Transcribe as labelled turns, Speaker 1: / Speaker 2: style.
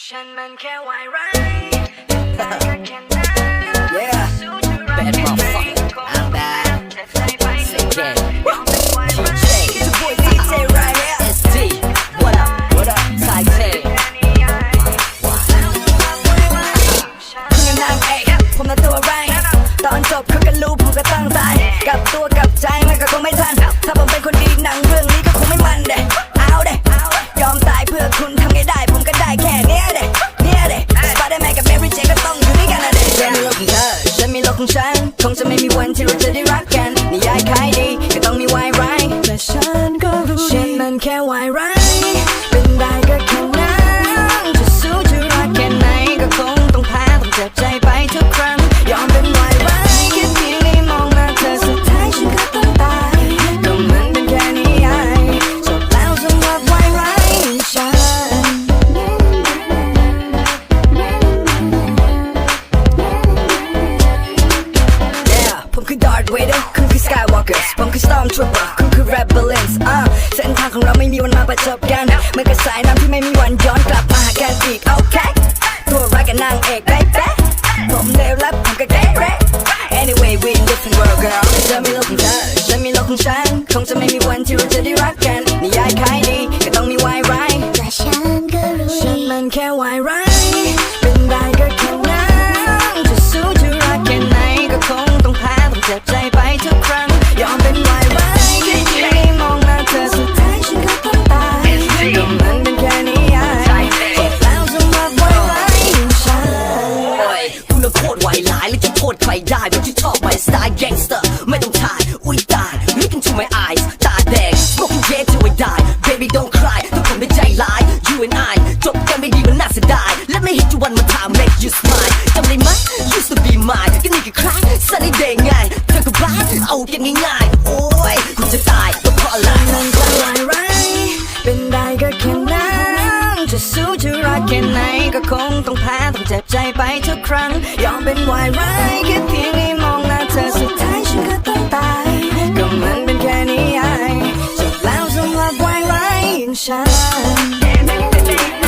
Speaker 1: ฉันมันแค่วายร้ายได้ก็แค่นั้น
Speaker 2: Yeah. ของฉัน คงจะไม่มีวันที่เราจะได้รักกันนิยายขายดีก็ต้องมีวายร้ายแต่ฉันก็รู้ฉันมันแค่วายร้าย คือ Stormtrooper คุณคือ Rebellions อะเส้นทางของเราไม่มีวันมาประจบกันเหมือนกับสายน้ำที่ไม่มีวันย้อนกลับมาหากันอีกโอเคตัวร้ายกับนางเอกได้แป๊ะผมเลวและผมก็แก่แร Anyway we in different world girl เธอมีโลกของเธอฉันมีโลกของฉันคงจะไม่มีวันที่เราจะได้รัก รได้เพ
Speaker 3: ราะที่ชอบไวสไตล์ gangster ไม่ต้องถ่ายอุ้ยตาย look into my eyes ตาแดง smoking jet till I die baby don't cry ถ้าผมได้ใจร้าย you and I จบกันไม่ดีมันน่าเสียดาย let me hit you one more time make you smile จำได้ไหม used to be mine ก็นี่ก็คล้าย sunny day ไงเธอก็บ้าเอากันง่ายๆ โอ้ยกูจะตายก็เพราะอะไร
Speaker 2: มันจะวายร้ายเป็นได้ก็แค่นั้นจะสู้จะรักแค่ไหนก็คงต้องแพ้ต้องเจ็บใจไปทุกครั้ง ยอมเป็นวายร้าย ฉัน